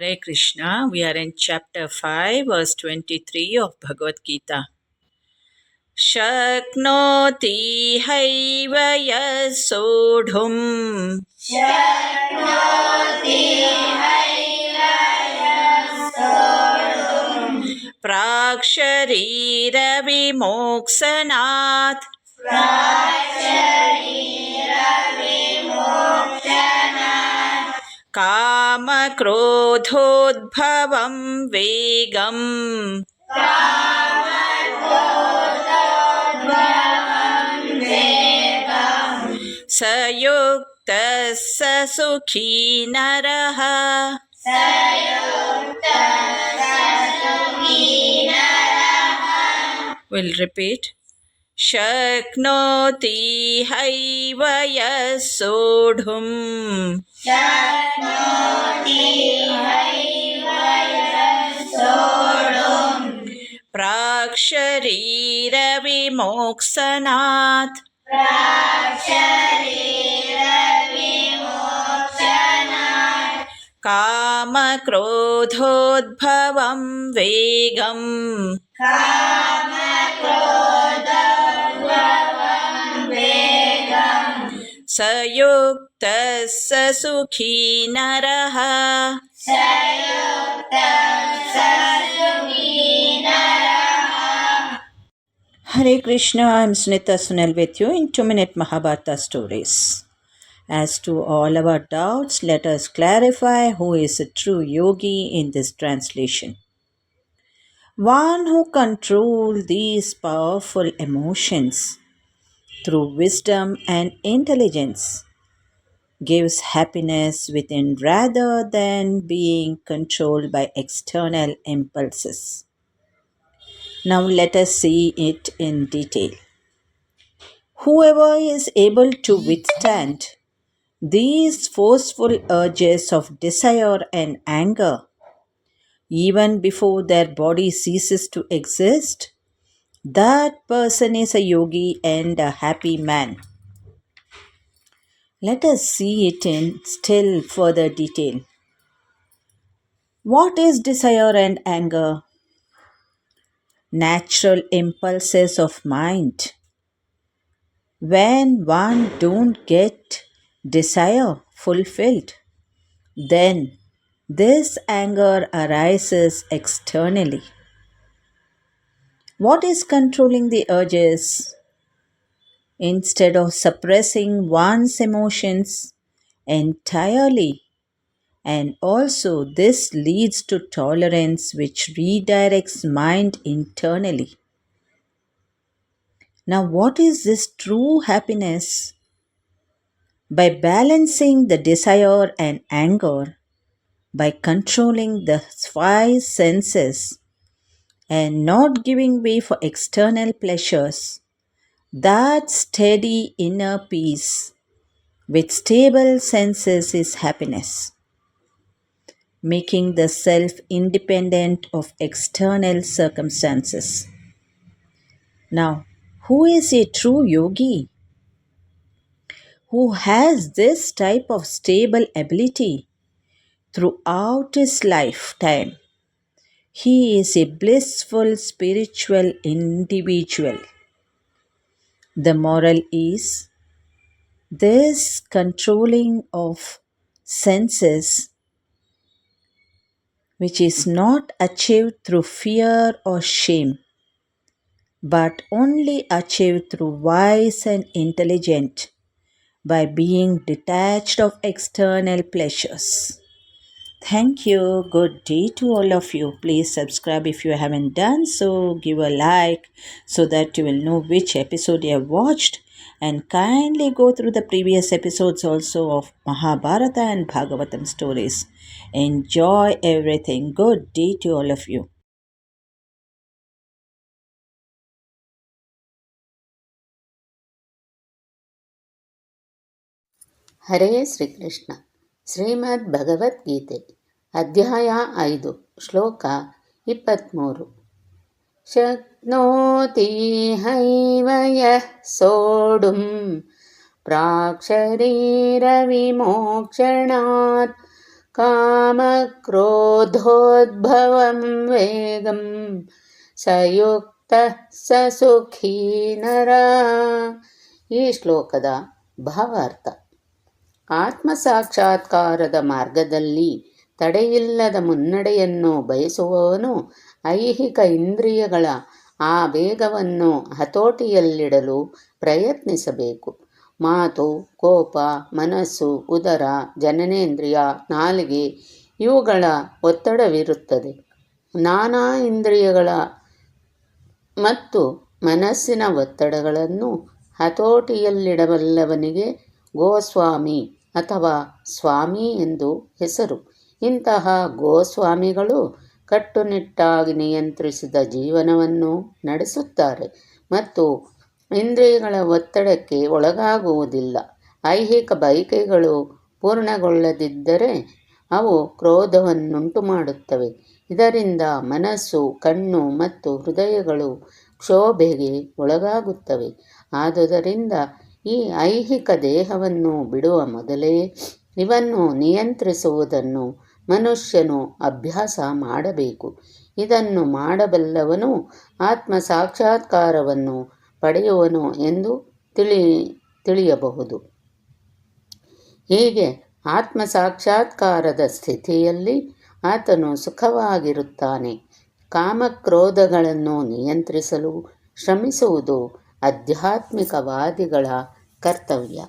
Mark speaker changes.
Speaker 1: Hare Krishna, we are in chapter 5, verse 23 of Bhagavad Gita. शक्नोति have यः सोढुम् प्राक्शरीरविमोक्सनात् कामक्रोधोद्भवं वेगम् स युक्तः स सुखी नरः We'll repeat. शक्नोति हैव यः सोढुम् प्राक्शरीरविमोक्सनात् कामक्रोधोद्भवं वेगम् स युक्तः स सुखी नरः Hare Krishna, I'm Sunita Sunel with you in 2 Minute Mahabharata Stories. As to all our doubts, let us clarify who is a true yogi in this translation. One who controls these powerful emotions through wisdom and intelligence gives happiness within rather than being controlled by external impulses. Now let us see it in detail. Whoever is able to withstand these forceful urges of desire and anger, even before their body ceases to exist, that person is a yogi and a happy man. Let us see it in still further detail. What is desire and anger? Natural impulses of mind. When one don't get desire fulfilled, then this anger arises externally. What is controlling the urges? Instead of suppressing one's emotions entirely, and also this leads to tolerance which redirects mind internally. Now, what is this true happiness? By balancing the desire and anger, by controlling the five senses and not giving way for external pleasures, that steady inner peace with stable senses is happiness, making the self independent of external circumstances. Now, who is a true yogi? Who has this type of stable ability throughout his lifetime? He is a blissful spiritual individual the moral is this controlling of senses, which is not achieved through fear or shame, but only achieved through wise and intelligent by being detached of external pleasures. Thank you. Good day to all of you. Please subscribe if you haven't done so. Give a like so that you will know which episode you have watched. And kindly go through the previous episodes also of Mahabharata and Bhagavatam stories. Enjoy everything. Good day to all of you.
Speaker 2: ಹರೇ ಶ್ರೀಕೃಷ್ಣ ಶ್ರೀಮದ್ ಭಗವದ್ಗೀತೆ ಅಧ್ಯಾಯ ಐದು, ಶ್ಲೋಕ ಇಪ್ಪತ್ತ್ಮೂರು ಶಕ್ನೋತಿ ಹೈವಯ ಸೋಡುಂ, ಪ್ರಾಕ್ಷರೀರವಿಮೋಕ್ಷಣಾತ್, ಕಾಮಕ್ರೋಧೋದ್ಭವಂ ವೇಗಂ, ಸಯುಕ್ತ ಸಸುಖೀನರ. ಈ ಶ್ಲೋಕದ ಭಾವಾರ್ಥ ಆತ್ಮ ಸಾಕ್ಷಾತ್ಕಾರದ ಮಾರ್ಗದಲ್ಲಿ ತಡೆಯಿಲ್ಲದ ಮುನ್ನಡೆಯನ್ನು ಬಯಸುವವನು ಐಹಿಕ ಇಂದ್ರಿಯಗಳ ಆ ವೇಗವನ್ನು ಹತೋಟಿಯಲ್ಲಿಡಲು ಪ್ರಯತ್ನಿಸಬೇಕು. ಮಾತು, ಕೋಪ, ಮನಸ್ಸು, ಉದರ, ಜನನೇಂದ್ರಿಯ, ನಾಲಿಗೆ ಇವುಗಳ ಒತ್ತಡವಿರುತ್ತದೆ. ನಾನಾ ಇಂದ್ರಿಯಗಳ ಮತ್ತು ಮನಸ್ಸಿನ ಒತ್ತಡಗಳನ್ನು ಹತೋಟಿಯಲ್ಲಿಡಬಲ್ಲವನಿಗೆ ಗೋಸ್ವಾಮಿ. ಅಥವಾ ಸ್ವಾಮಿ ಎಂದು ಹೆಸರು. ಇಂತಹ ಗೋಸ್ವಾಮಿಗಳು ಕಟ್ಟುನಿಟ್ಟಾಗಿ ನಿಯಂತ್ರಿಸಿದ ಜೀವನವನ್ನು ನಡೆಸುತ್ತಾರೆ ಮತ್ತು ಇಂದ್ರಿಯಗಳ ಒತ್ತಡಕ್ಕೆ ಒಳಗಾಗುವುದಿಲ್ಲ. ಐಹಿಕ ಬಯಕೆಗಳು ಪೂರ್ಣಗೊಳ್ಳದಿದ್ದರೆ ಅವು ಕ್ರೋಧವನ್ನುಂಟು ಮಾಡುತ್ತವೆ ಇದರಿಂದ ಮನಸ್ಸು, ಕಣ್ಣು ಮತ್ತು ಹೃದಯಗಳು ಕ್ಷೋಭೆಗೆ ಒಳಗಾಗುತ್ತವೆ. ಆದುದರಿಂದ ಈ ಐಹಿಕ ದೇಹವನ್ನು ಬಿಡುವ ಮೊದಲೇ ಇವನ್ನು ನಿಯಂತ್ರಿಸುವುದನ್ನು ಮನುಷ್ಯನು ಅಭ್ಯಾಸ ಮಾಡಬೇಕು. ಇದನ್ನು ಮಾಡಬಲ್ಲವನು ಆತ್ಮ ಸಾಕ್ಷಾತ್ಕಾರವನ್ನು ಪಡೆಯುವನು ಎಂದು ತಿಳಿ, ತಿಳಿಯಬಹುದು. ಹೀಗೆ ಆತ್ಮ ಸಾಕ್ಷಾತ್ಕಾರದ ಸ್ಥಿತಿಯಲ್ಲಿ ಆತನು ಸುಖವಾಗಿರುತ್ತಾನೆ. ಕಾಮಕ್ರೋಧಗಳನ್ನು ನಿಯಂತ್ರಿಸಲು ಶ್ರಮಿಸುವುದು ಆಧ್ಯಾತ್ಮಿಕವಾದಿಗಳ ಕರ್ತವ್ಯ